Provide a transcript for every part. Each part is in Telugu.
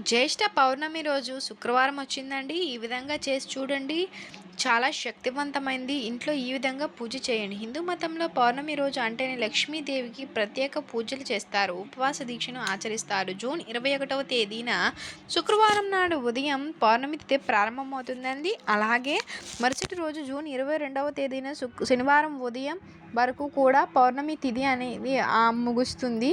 జ్యేష్ఠ పౌర్ణమి రోజు శుక్రవారం వచ్చిందండి. ఈ విధంగా చేసి చూడండి. చాలా శక్తివంతమైంది. ఇంట్లో ఈ విధంగా పూజ చేయండి. హిందూ మతంలో పౌర్ణమి రోజు అంటేనే లక్ష్మీదేవికి ప్రత్యేక పూజలు చేస్తారు. ఉపవాస దీక్షను ఆచరిస్తారు. జూన్ ఇరవై ఒకటవ తేదీన శుక్రవారం నాడు ఉదయం పౌర్ణమి తిథి ప్రారంభమవుతుందండి. అలాగే మరుసటి రోజు జూన్ ఇరవై రెండవ తేదీన శనివారం ఉదయం వరకు కూడా పౌర్ణమి తిథి అనేది ముగుస్తుంది.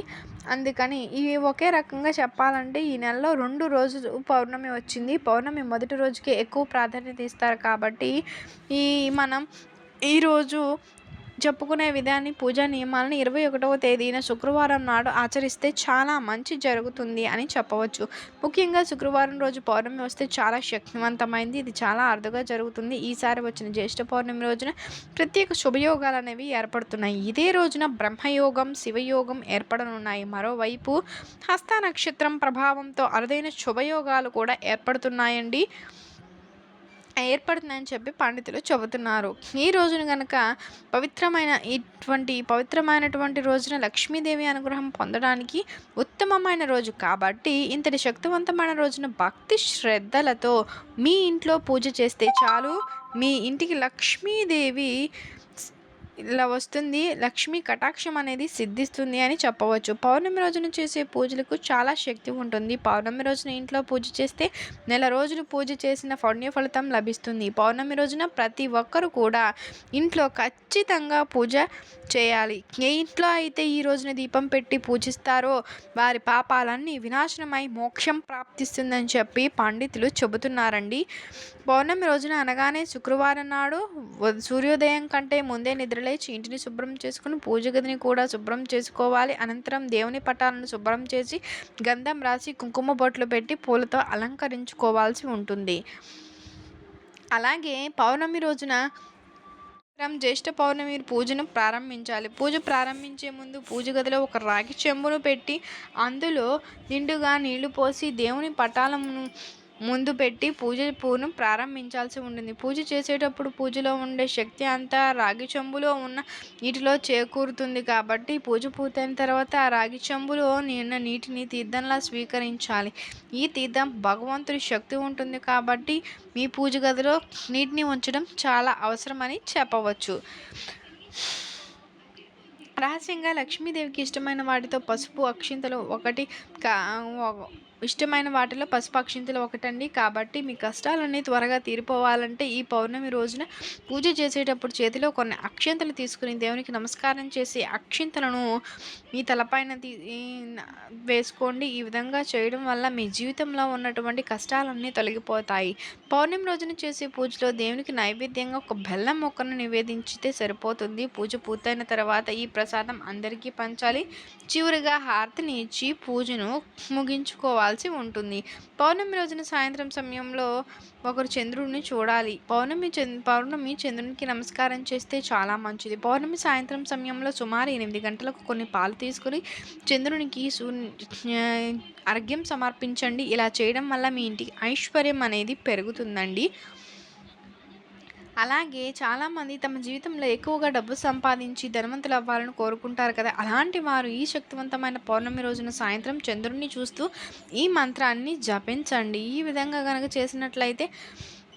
అందుకని ఇవి ఒకే రకంగా చెప్పాలంటే ఈ నెలలో రెండు రోజులు పౌర్ణమి వచ్చింది. పౌర్ణమి మొదటి రోజుకి ఎక్కువ ప్రాధాన్యత ఇస్తారు కాబట్టి ఈ మనం ఈరోజు చెప్పుకునే విధాన్ని పూజా నియమాలను ఇరవై ఒకటవ తేదీన శుక్రవారం నాడు ఆచరిస్తే చాలా మంచి జరుగుతుంది అని చెప్పవచ్చు. ముఖ్యంగా శుక్రవారం రోజు పౌర్ణమి వస్తే చాలా శక్తివంతమైంది. ఇది చాలా అరుదుగా జరుగుతుంది. ఈసారి వచ్చిన జ్యేష్ఠ పౌర్ణమి రోజున ప్రత్యేక శుభయోగాలు అనేవి ఏర్పడుతున్నాయి. ఇదే రోజున బ్రహ్మయోగం శివయోగం ఏర్పడనున్నాయి. మరోవైపు హస్త నక్షత్రం ప్రభావంతో అరుదైన శుభయోగాలు కూడా ఏర్పడుతున్నాయండి. ఏర్పడుతుందని చెప్పి పండితులు చెబుతున్నారు. ఈ రోజున కనుక పవిత్రమైన ఇటువంటి పవిత్రమైనటువంటి రోజున లక్ష్మీదేవి అనుగ్రహం పొందడానికి ఉత్తమమైన రోజు కాబట్టి ఇంతటి శక్తివంతమైన రోజున భక్తి శ్రద్ధలతో మీ ఇంట్లో పూజ చేస్తే చాలు. మీ ఇంటికి లక్ష్మీదేవి ఇలా వస్తుంది. లక్ష్మీ కటాక్షం అనేది సిద్ధిస్తుంది అని చెప్పవచ్చు. పౌర్ణమి రోజున చేసే పూజలకు చాలా శక్తి ఉంటుంది. పౌర్ణమి రోజున ఇంట్లో పూజ చేస్తే నెల రోజులు పూజ చేసిన పుణ్య ఫలితం లభిస్తుంది. పౌర్ణమి రోజున ప్రతి ఒక్కరు కూడా ఇంట్లో ఖచ్చితంగా పూజ చేయాలి. ఏ ఇంట్లో అయితే ఈ రోజున దీపం పెట్టి పూజిస్తారో వారి పాపాలన్నీ వినాశనమై మోక్షం ప్రాప్తిస్తుందని చెప్పి పండితులు చెబుతున్నారండి. పౌర్ణమి రోజున అనగానే శుక్రవారం నాడు సూర్యోదయం కంటే ముందే నిద్ర నిద్రలేచి ఇంటిని శుభ్రం చేసుకుని పూజ గదిని కూడా శుభ్రం చేసుకోవాలి. అనంతరం దేవుని పటాలను శుభ్రం చేసి గంధం రాసి కుంకుమ బొట్లు పెట్టి పూలతో అలంకరించుకోవాల్సి ఉంటుంది. అలాగే పౌర్ణమి రోజున జ్యేష్ఠ పౌర్ణమి పూజను ప్రారంభించాలి. పూజ ప్రారంభించే ముందు పూజ గదిలో ఒక రాగి చెంబును పెట్టి అందులో నిండుగా నీళ్ళు పోసి దేవుని పటాలను ముందు పెట్టి పూజ పూను ప్రారంభించాల్సి ఉంటుంది. పూజ చేసేటప్పుడు పూజలో ఉండే శక్తి అంతా రాగి చెంబులో ఉన్న నీటిలో చేకూరుతుంది కాబట్టి పూజ పూర్తయిన తర్వాత ఆ రాగి చెంబులో నిన్న నీటిని తీర్థంలా స్వీకరించాలి. ఈ తీర్థం భగవంతుడి శక్తి ఉంటుంది కాబట్టి మీ పూజ గదిలో నీటిని ఉంచడం చాలా అవసరమని చెప్పవచ్చు. రహస్యంగా లక్ష్మీదేవికి ఇష్టమైన వాటితో పసుపు అక్షింతలు ఒకటి కా ఇష్టమైన వాటిలో పసుపు అక్షింతలు ఒకటండి. కాబట్టి మీ కష్టాలన్నీ త్వరగా తీరిపోవాలంటే ఈ పౌర్ణమి రోజున పూజ చేసేటప్పుడు చేతిలో కొన్ని అక్షింతలు తీసుకుని దేవునికి నమస్కారం చేసి అక్షింతలను మీ తలపైన వేసుకోండి. ఈ విధంగా చేయడం వల్ల మీ జీవితంలో ఉన్నటువంటి కష్టాలన్నీ తొలగిపోతాయి. పౌర్ణమి రోజున చేసే పూజలో దేవునికి నైవేద్యంగా ఒక బెల్లం మొక్కను నివేదించితే సరిపోతుంది. పూజ పూర్తయిన తర్వాత ఈ ప్రసాదం అందరికీ పంచాలి. చివరిగా హారతిని ఇచ్చి పూజను ముగించుకోవాలి. చూడాల్సి ఉంటుంది. పౌర్ణమి రోజున సాయంత్రం సమయంలో ఒకరు చంద్రుడిని చూడాలి. పౌర్ణమి పౌర్ణమి చంద్రునికి నమస్కారం చేస్తే చాలా మంచిది. పౌర్ణమి సాయంత్రం సమయంలో సుమారు ఎనిమిది గంటలకు కొన్ని పాలు తీసుకుని చంద్రునికి సూ అర్ఘ్యం సమర్పించండి. ఇలా చేయడం వల్ల మీ ఇంటికి ఐశ్వర్యం అనేది పెరుగుతుందండి. అలాగే చాలామంది తమ జీవితంలో ఎక్కువగా డబ్బు సంపాదించి ధనవంతులు అవ్వాలని కోరుకుంటారు కదా. అలాంటి వారు ఈ శక్తివంతమైన పౌర్ణమి రోజున సాయంత్రం చంద్రుడిని చూస్తూ ఈ మంత్రాన్ని జపించండి. ఈ విధంగా కనుక చేసినట్లయితే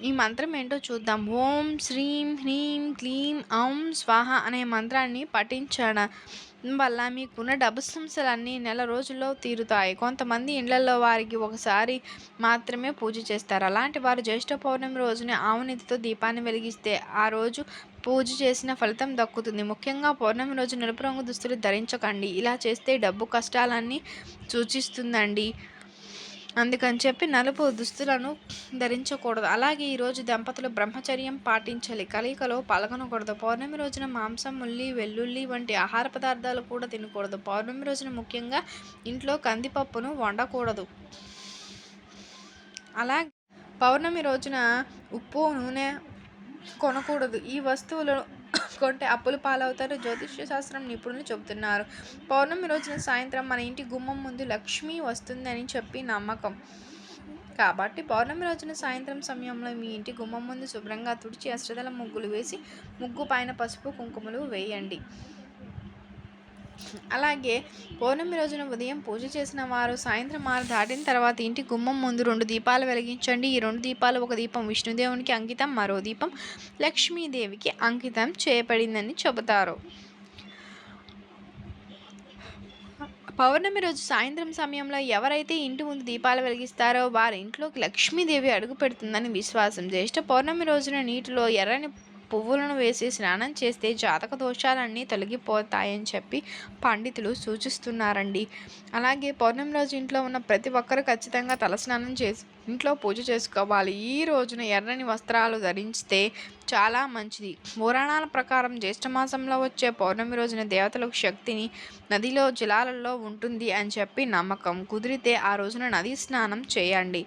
ఈ మంత్రం ఏంటో చూద్దాం. ఓం శ్రీం హ్రీం క్లీం ఔం స్వాహ అనే మంత్రాన్ని పఠించడం వల్ల మీకున్న డబ్బు సమస్యలన్నీ నెల రోజుల్లో తీరుతాయి. కొంతమంది ఇండ్లలో వారికి ఒకసారి మాత్రమే పూజ చేస్తారు. అలాంటి వారు జ్యేష్ఠ పౌర్ణమి రోజున ఆవునిధితో దీపాన్ని వెలిగిస్తే ఆ రోజు పూజ చేసిన ఫలితం దక్కుతుంది. ముఖ్యంగా పౌర్ణమి రోజు నలుపు రంగు దుస్తులు ధరించకండి. ఇలా చేస్తే డబ్బు కష్టాలన్నీ సూచిస్తుందండి. అందుకని చెప్పి నలుపు దుస్తులను ధరించకూడదు. అలాగే ఈరోజు దంపతులు బ్రహ్మచర్యం పాటించాలి. కలికలో పాల్గొనకూడదు. పౌర్ణమి రోజున మాంసం ఉల్లి వెల్లుల్లి వంటి ఆహార పదార్థాలు కూడా తినకూడదు. పౌర్ణమి రోజున ముఖ్యంగా ఇంట్లో కందిపప్పును వండకూడదు. అలాగే పౌర్ణమి రోజున ఉప్పు నూనె కొనకూడదు. ఈ వస్తువులు కొంటే అప్పులు పాలవుతారు. జ్యోతిష్య శాస్త్రం నిపుణులు చెబుతున్నారు. పౌర్ణమి రోజున సాయంత్రం మన ఇంటి గుమ్మం ముందు లక్ష్మి వస్తుందని చెప్పి నమ్మకం. కాబట్టి పౌర్ణమి రోజున సాయంత్రం సమయంలో మీ ఇంటి గుమ్మం ముందు శుభ్రంగా తుడిచి అష్టదల ముగ్గులు వేసి ముగ్గు పైన పసుపు కుంకుమలు వేయండి. అలాగే పౌర్ణమి రోజున ఉదయం పూజ చేసిన వారు సాయంత్రం ఆరు దాటిన తర్వాత ఇంటి గుమ్మం ముందు రెండు దీపాలు వెలిగించండి. ఈ రెండు దీపాలు ఒక దీపం విష్ణుదేవునికి అంకితం మరో దీపం లక్ష్మీదేవికి అంకితం చేయబడిందని చెబుతారు. పౌర్ణమి రోజు సాయంత్రం సమయంలో ఎవరైతే ఇంటి ముందు దీపాలు వెలిగిస్తారో వారి ఇంట్లోకి లక్ష్మీదేవి అడుగు పెడుతుందని విశ్వాసం. జ్యేష్ఠ పౌర్ణమి రోజున నీటిలో ఎర్రని పువ్వులను వేసి స్నానం చేస్తే జాతక దోషాలన్నీ తొలగిపోతాయని చెప్పి పండితులు సూచిస్తున్నారండి. అలాగే పౌర్ణమి రోజు ఇంట్లో ఉన్న ప్రతి ఒక్కరు ఖచ్చితంగా తలస్నానం చేసి ఇంట్లో పూజ చేసుకోవాలి. ఈ రోజున ఎర్రని వస్త్రాలు ధరిస్తే చాలా మంచిది. పురాణాల ప్రకారం జ్యేష్ఠమాసంలో వచ్చే పౌర్ణమి రోజున దేవతలకు శక్తిని నదిలో జలాలలో ఉంటుంది అని చెప్పి నమ్మకం. కుదిరితే ఆ రోజున నది స్నానం చేయండి.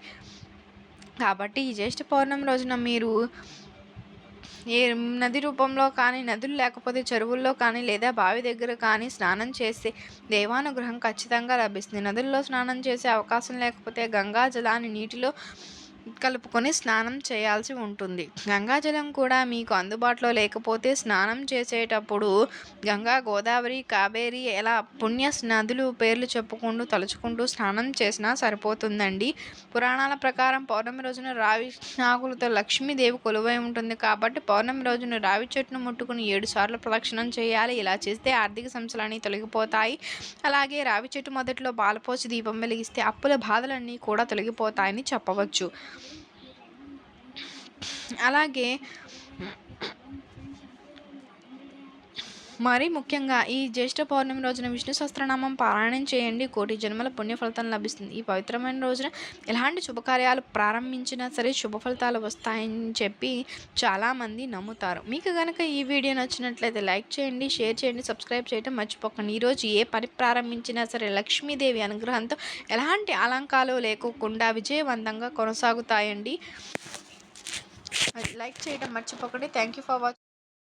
కాబట్టి ఈ జ్యేష్ఠ పౌర్ణమి రోజున మీరు ఏ నది రూపంలో కానీ నదులు లేకపోతే చెరువుల్లో కానీ లేదా బావి దగ్గర కానీ స్నానం చేస్తే దేవానుగ్రహం ఖచ్చితంగా లభిస్తుంది. నదుల్లో స్నానం చేసే అవకాశం లేకపోతే గంగా జలాన్ని నీటిలో కలుపుకొని స్నానం చేయాల్సి ఉంటుంది. గంగాజలం కూడా మీకు అందుబాటులో లేకపోతే స్నానం చేసేటప్పుడు గంగా గోదావరి కావేరి ఎలా పుణ్య నదులు పేర్లు చెప్పుకుంటూ తలుచుకుంటూ స్నానం చేసినా సరిపోతుందండి. పురాణాల ప్రకారం పౌర్ణమి రోజున రావి నాగులతో లక్ష్మీదేవి కొలువై ఉంటుంది కాబట్టి పౌర్ణమి రోజున రావి చెట్టును ముట్టుకుని ఏడు సార్లు ప్రదక్షిణం చేయాలి. ఇలా చేస్తే ఆర్థిక సమస్యలన్నీ తొలగిపోతాయి. అలాగే రావి చెట్టు మొదట్లో పాలపోసి దీపం వెలిగిస్తే అప్పుల బాధలన్నీ కూడా తొలగిపోతాయని చెప్పవచ్చు. అలాగే మరి ముఖ్యంగా ఈ జ్యేష్ఠ పౌర్ణమి రోజున విష్ణు సహస్రనామం పారాయణం చేయండి. కోటి జన్మల పుణ్య ఫలితం లభిస్తుంది. ఈ పవిత్రమైన రోజున ఎలాంటి శుభకార్యాలు ప్రారంభించినా సరే శుభ ఫలితాలు వస్తాయని చెప్పి చాలామంది నమ్ముతారు. మీకు కనుక ఈ వీడియో నచ్చినట్లయితే లైక్ చేయండి షేర్ చేయండి సబ్స్క్రైబ్ చేయడం మర్చిపోకండి. ఈరోజు ఏ పని ప్రారంభించినా సరే లక్ష్మీదేవి అనుగ్రహంతో ఎలాంటి ఆలంకాలు లేకోకుండా విజయవంతంగా కొనసాగుతాయండి. లైక్ చేయడం మర్చిపోకండి. Thank you for watching